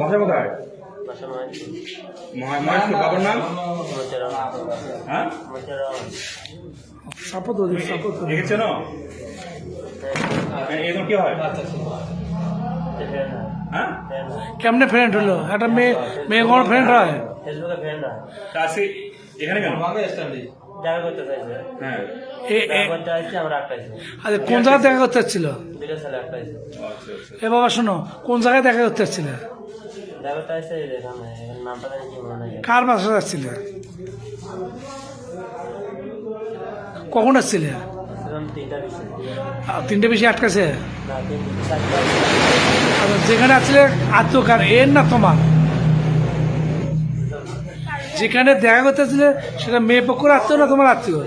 বাসা কোথায়? বাবার নাম? হ্যাঁ? ওদের সাপোর্ট দেখেছেন এগুলো কি হয়? ফ্রেন্ড হয়? কেমনে ফ্রেন্ড হলো? একটা মেয়ে মেয়ে কোনো ফ্রেন্ড হয়? ফেসবুকে ফ্রেন্ড হয়। তা এখানে কেন? দেখা করতে চাইছে। হ্যাঁ। আরে কোন জায়গায় দেখা করতে হচ্ছিল দুটো ছেলে একটা আইছে আচ্ছা আচ্ছা। এ বাবা শোনো কোন জায়গায় দেখা করতে মনে নেই। কার বাসা যাচ্ছিল কখন আসছিলে? তিনটা বিষয় আহ, তিনটে বেশি আটকাছে আচ্ছা, যেখানে আসলে আত্মকার এর না তোমার? যেখানে দেখা করতে আসছিলে সেটা মেয়ে পক্ষের আত্মীয় না তোমার আত্মীয়?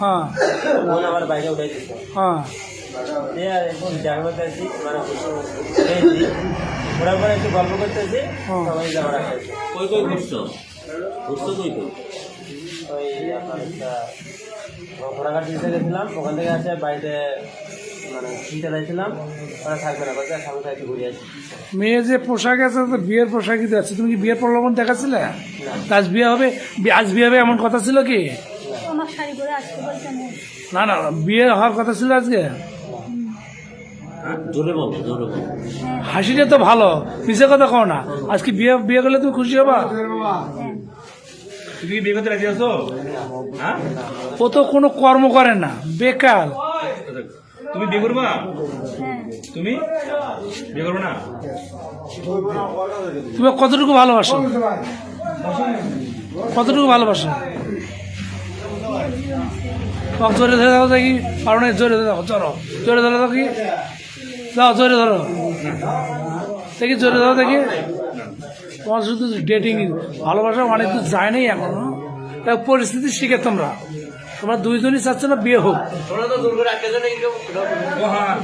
হ্যাঁ। হ্যাঁ। এখন দেখা করতে মানে ওরা একটু গল্প করতেছি হ্যাঁ। সবাই যাওয়ার আসতেছি কই কই ঘুরছো ঘুরছো কই কই ওই আপনার একটা ঘোড়াঘাট দিতে গেছিলাম ওখান থেকে আসে বাড়িতে মানে চিন্তা চাইছিলাম ওরা থাকবে না বলছে সামনে একটু ঘুরে আসি। মেয়ে যে পোশাক আছে তো বিয়ের পোশাকই তো আছে। তুমি কি বিয়ের প্রলোভন দেখাচ্ছিলে? আজ বিয়ে হবে আজ বিয়ে হবে এমন কথা ছিল কি? আমার শাড়ি পরে আসতে বলছেন না না বিয়ে হওয়ার কথা ছিল আজকে? জোরে বলো জোরে বলো। হাসিটা তো ভালো মিশে কথা কও না। আজকে বিয়ে বিয়ে করলে তুমি খুশি হবা? তুমি বিয়ে করতে রাজি আছো? হ্যাঁ? ও তো কোনো কর্ম করে না বেকার। তুমি বিয়ে করবা? হ্যাঁ তুমি? বিয়ে করবে না? তুমি কতটুকু ভালোবাসো? কতটুকু ভালোবাসো? জোরে ধরে দাও দেখি পারো না জোরে ধরে দাও চলো। জোরে ধরে দাও কি দাও জোরে ধরো। দেখি জোরে ধরো দেখি। তোমার শুধু ডেটিং ভালোবাসা অনেক তো যায় নাই এখনও। তাই পরিস্থিতি শিখে তোমরা। তোমরা দুইজনই চাচ্ছ না বিয়ে হোক? হ্যাঁ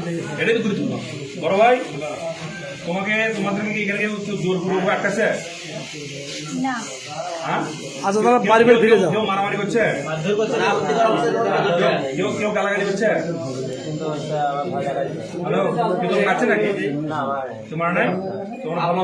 বড় ভাই? তোমাকে তোমাদের কি এখানে কেউ কেউ জোর পূর্বক আটকাছে না। হ্যাঁ? আচ্ছা তাহলে বাড়ি বাড়ি ফিরে যাও। কেউ মারামারি করছে? কেউ কেউ গালাগালি করছে? হ্যালো? কেউ তোমাকে নাকি? তোমার নাই? তোমার ভালো